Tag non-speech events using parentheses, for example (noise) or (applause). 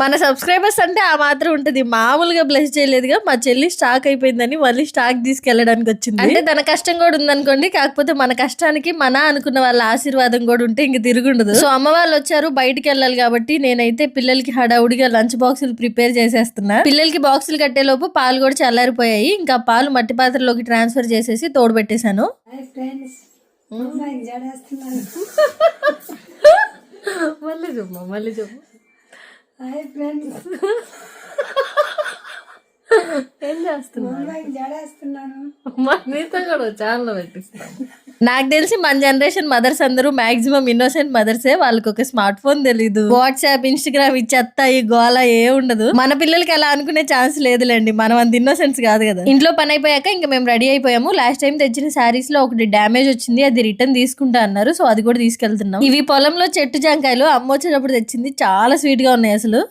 మన సబ్స్క్రైబర్స్ అంటే ఆ మాత్రం ఉంటది. మామూలుగా బ్లెస్ చేయలేదుగా మా చెల్లి స్టాక్ అయిపోయిందని మళ్ళీ స్టాక్ తీసుకెళ్ళడానికి వచ్చింది. అంటే తన కష్టం కూడా ఉందనుకోండి కాకపోతే మన కష్టానికి మన అనుకున్న వాళ్ళ ఆశీర్వాదం కూడా ఉంటే ఇంక తిరుగుండదు. సో అమ్మ వాళ్ళు వచ్చారు బయటికి వెళ్ళాలి కాబట్టి నేనైతే పిల్లలకి హడావుడిగా లంచ్ బాక్సులు ప్రిపేర్ చేసేస్తున్నా. పిల్లలకి బాక్సులు కట్టేలోపు పాలు కూడా చల్లారిపోయాయి. ఇంకా పాలు మట్టి పాత్రలోకి ట్రాన్స్ఫర్ చేసేసి తోడు పెట్టేశాను. (laughs) మళ్ళీ చెప్పు మళ్ళీ చెప్పు హాయ్ ఫ్రెండ్స్. ఏం చేస్తున్నా అమ్మాయికి జడేస్తున్నాను. నీతో కూడా ఛానల్ పెట్టిస్తాను నాకు తెలిసి మన జనరేషన్ మదర్స్ అందరూ మాక్సిమం ఇన్నోసెంట్ మదర్సే వాళ్ళకి ఒక స్మార్ట్ ఫోన్ తెలీదు. వాట్సాప్ ఇన్స్టాగ్రామ్ ఈ చెత్త ఈ గోళ ఏ ఉండదు. మన పిల్లలకి అలా అనుకునే ఛాన్స్ లేదులేండి. మనం అంత ఇన్నోసెన్స్ కాదు కదా. ఇంట్లో పని అయిపోయాక ఇంకా మేము రెడీ అయిపోయాము. లాస్ట్ టైం తెచ్చిన శారీస్లో ఒకటి డ్యామేజ్ వచ్చింది. అది రిటర్న్ తీసుకుంటా అన్నారు. సో అది కూడా తీసుకెళ్తున్నాం. ఇవి పొలంలో చెట్టు జాంకాయలు అమ్మ వచ్చేటప్పుడు తెచ్చింది. చాలా స్వీట్గా ఉన్నాయి అసలు.